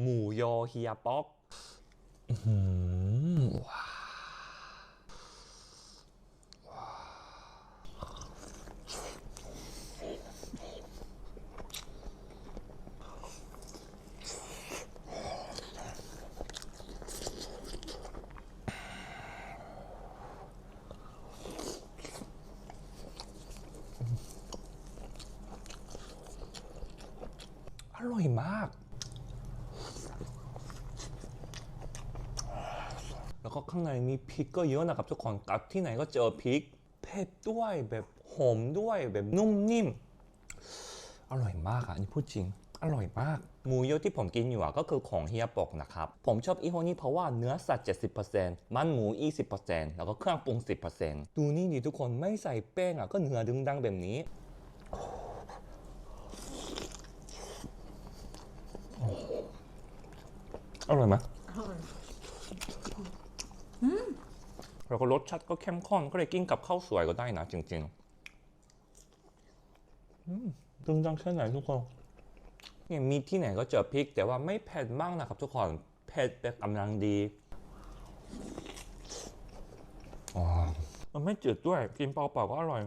หมูยอเฮียป๊อกอื้อหือว้าวอร่อยมาก แล้วก็ข้างในมีพริกก็เยอะนะครับทุกคนกัดที่ไหนก็เจอพริกเผ็ดด้วยแบบหอมด้วยแบบนุ่มนิ่ม อร่อยมากอะนนี้พูดจริง อร่อยมากหมูเยอะที่ผมกินอยู่อะก็คือของเฮียปกนะครับ ผมชอบอีโฮนี้เพราะว่าเนื้อสัตว์ 70%มันหมู 20%แล้วก็เครื่องปรุง 10%ดูนี่ดิทุกคนไม่ใส่แป้งอะก็เนื้อดึงดังแบบนี้อร่อยไหม แล้วก็รสชาติก็เข้มข้นก็เลยกินกับข้าวสวยก็ได้นะจริงๆอืมตึงจังแค่ไหนทุกคนเนี่ยมีที่ไหนก็เจอพริก แต่ว่าไม่เผ็ดมากนะครับทุกคนเผ็ดแบบกำลังดีอ๋อมันไม่จืดด้วยกินเปล่าๆก็อร่อย